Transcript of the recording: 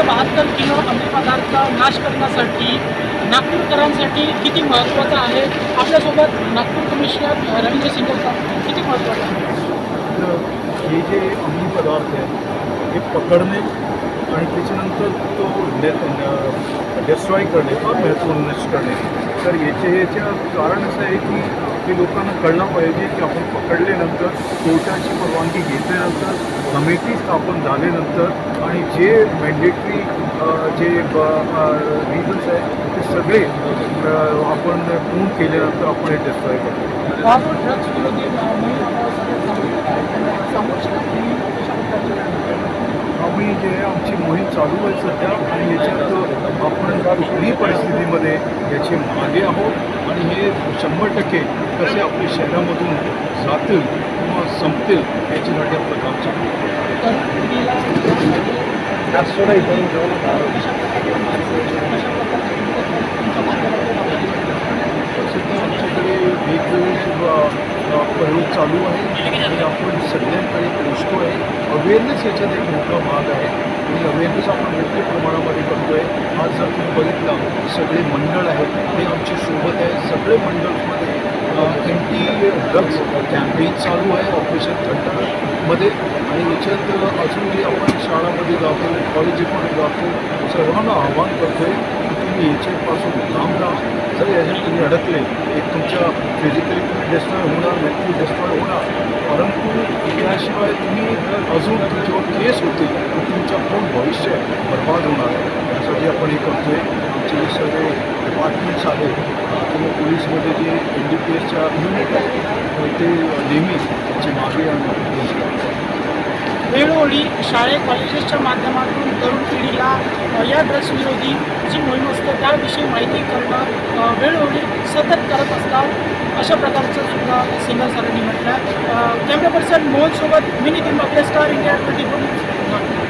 एकशे बहात्तर किलो अंमली पदार्थ नाश करण्यासाठी नागपूरकरांसाठी किती महत्त्वाचं आहे? आपल्यासोबत नागपूर कमिशनर रवींद्र सिंगरचा किती महत्त्वाचं आहे? तर हे जे अंमली पदार्थ आहेत हे पकडणे आणि त्याच्यानंतर तो डेस्ट्रॉय करणे किंवा महत्त्व नष्ट करणे. तर याचे याच्या कारण असं आहे की हे लोकांना कळलं पाहिजे की आपण पकडल्यानंतर कोर्टाची परवानगी घेतल्यानंतर कमिटी स्थापन झाल्यानंतर आणि जे मॅन्डेटरी जे रिझन्स आहेत ते सगळे आपण पूर्ण केल्यानंतर आपण हे डिस्ट्रॉय करतो आहे, आहे? आम्ही जे आहे आमची मोहीम चालू आहे सध्या आणि याच्यात आपण कुठल्याही परिस्थितीमध्ये याचे मागे आहोत आणि हे शंभर टक्के कसे आपल्या शहरामधून जातील किंवा संपतील याच्यासाठी आपलं काम आपण सध्या आमच्याकडे वेगवेगळे सुद्धा प्रयोग चालू आहे आणि आपण सगळ्यांकडे पोचतो आहे अवेअरनेस याच्यात एक मोठा भाग आहे. आणि अवेअरनेस आपण मोठ्या प्रमाणामध्ये करतो आहे आज जर तुम्ही बघितलं सगळे मंडळ आहेत ते आमची सोबत आहे सगळे मंडळमध्ये एंटी ड्रग्ज कॅम्पेन चालू आहे ऑपरेशन थंडमध्ये आणि याच्यात अजून जे आपण शाळामध्ये जातो कॉलेजमध्ये जातो सर्वांना आव्हान करतो आहे की तुम्ही याच्यापासून लांब राहा. जर याच्यात तुम्ही अडकले एक तुमच्या फिजिकली तुम्ही होणार मेंटली डेस्ट्रॉय होणार. परंतु याशिवाय तुम्ही अजून तुमच्यावर केस होते तर तुमचं पूर्ण भविष्य बर्बाद होणार आहे. यासाठी आपण हे करतो आहे जे डिपार्टमेंट्स आहेत किंवा पोलीसमध्ये जे एन डी पी एसच्या युनिट आहे ते नेहमी त्याचे मागे आणि वेळोवेळी शाळे कॉलेजेसच्या माध्यमातून तरुण पिढीला या ड्रग्सविरोधी जी मोहीम असते त्याविषयी माहिती करणं वेळोवेळी सतत करत असतात. अशा प्रकारचं सुद्धा सिंगर सरांनी म्हटलं कॅमेरा पर्सन मोहनसोबत मी Nitin Bapale star India twenty four